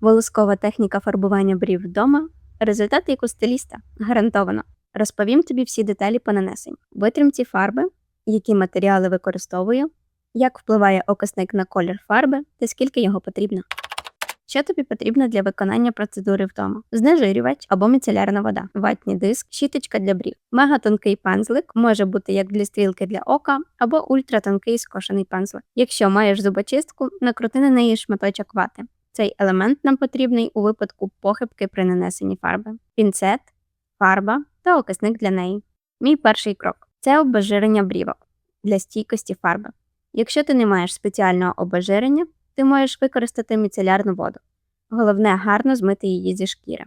Волоскова техніка фарбування брів вдома. Результат як у стиліста. Гарантовано. Розповім тобі всі деталі по нанесенню. Витримці фарби, які матеріали використовую, як впливає окисник на колір фарби та скільки його потрібно. Що тобі потрібно для виконання процедури вдома? Знежирювач або міцелярна вода, ватні диск, щіточка для брів. Мегатонкий пензлик може бути як для стрілки для ока або ультратонкий скошений пензлик. Якщо маєш зубочистку, накрути на неї шматочок вати. Цей елемент нам потрібний у випадку похибки при нанесенні фарби. Пінцет, фарба та окисник для неї. Мій перший крок це обезжирення брівок для стійкості фарби. Якщо ти не маєш спеціального обезжирення, ти можеш використати міцелярну воду. Головне гарно змити її зі шкіри.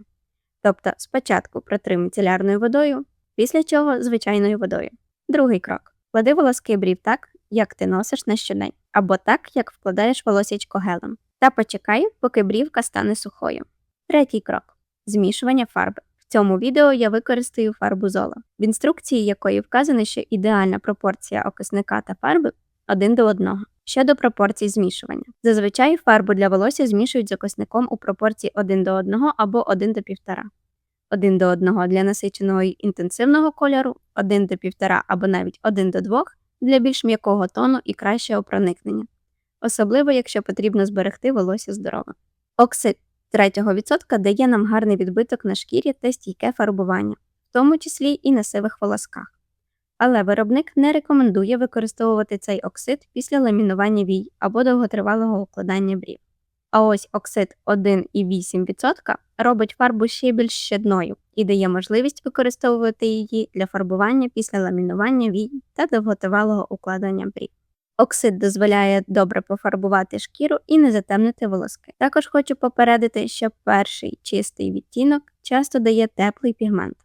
Тобто спочатку протри міцелярною водою, після чого звичайною водою. Другий крок. Клади волоски брів так, як ти носиш на щодень, або так, як вкладаєш волосічко гелем. Та почекай, поки брівка стане сухою. Третій крок змішування фарби. В цьому відео я використаю фарбу зола, в інструкції якої вказано, що ідеальна пропорція окисника та фарби один до одного. Щодо пропорцій змішування. Зазвичай фарбу для волосся змішують з окисником у пропорції 1 до 1 або 1 до 1,5. 1 до 1 для насиченого й інтенсивного кольору, 1 до 1,5 або навіть 1 до 2 для більш м'якого тону і кращого проникнення. Особливо, якщо потрібно зберегти волосся здорове. Оксид 3% дає нам гарний відбиток на шкірі та стійке фарбування, в тому числі і на сивих волосках але виробник не рекомендує використовувати цей оксид після ламінування вій або довготривалого укладання брів. А ось оксид 1,8% робить фарбу ще більш щедною і дає можливість використовувати її для фарбування після ламінування вій та довготривалого укладання брів. Оксид дозволяє добре пофарбувати шкіру і не затемнити волоски. Також хочу попередити, що перший чистий відтінок часто дає теплий пігмент.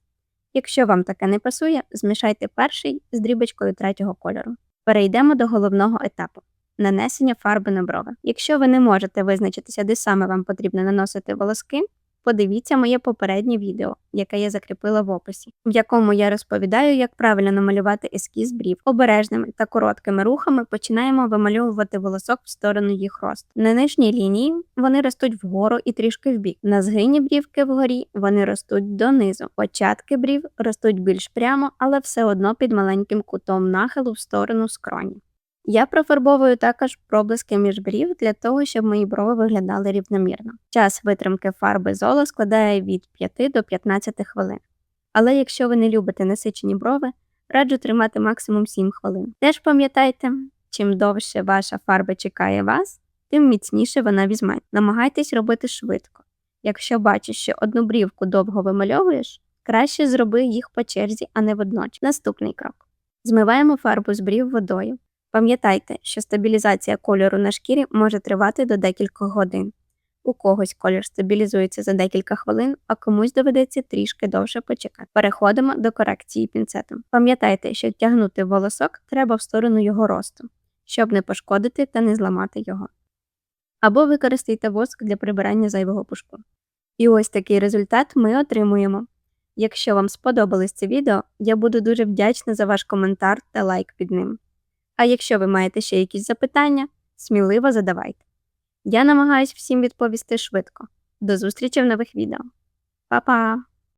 Якщо вам таке не пасує, змішайте перший з дрібочкою третього кольору. Перейдемо до головного етапу нанесення фарби на брови. Якщо ви не можете визначитися, де саме вам потрібно наносити волоски, подивіться моє попереднє відео, яке я закріпила в описі, в якому я розповідаю, як правильно намалювати ескіз брів. Обережними та короткими рухами починаємо вимальовувати волосок в сторону їх росту. На нижній лінії вони ростуть вгору і трішки вбік. На згині брівки вгорі вони ростуть донизу. Початки брів ростуть більш прямо, але все одно під маленьким кутом нахилу в сторону скроні. Я профарбовую також проблиски між брів для того, щоб мої брови виглядали рівномірно. Час витримки фарби золо складає від 5 до 15 хвилин. Але якщо ви не любите насичені брови, раджу тримати максимум 7 хвилин. Теж пам'ятайте, чим довше ваша фарба чекає вас, тим міцніше вона візьме. Намагайтесь робити швидко. Якщо бачиш, що одну брівку довго вимальовуєш, краще зроби їх по черзі, а не водночас. Наступний крок. Змиваємо фарбу з брів водою. Пам'ятайте, що стабілізація кольору на шкірі може тривати до декількох годин. У когось колір стабілізується за декілька хвилин, а комусь доведеться трішки довше почекати. Переходимо до корекції пінцетом. Пам'ятайте, що тягнути волосок треба в сторону його росту, щоб не пошкодити та не зламати його. Або використайте воск для прибирання зайвого пушку. І ось такий результат ми отримуємо. Якщо вам сподобалось це відео, я буду дуже вдячна за ваш коментар та лайк під ним. А якщо ви маєте ще якісь запитання, сміливо задавайте. Я намагаюсь всім відповісти швидко. До зустрічі в нових відео. Па-па!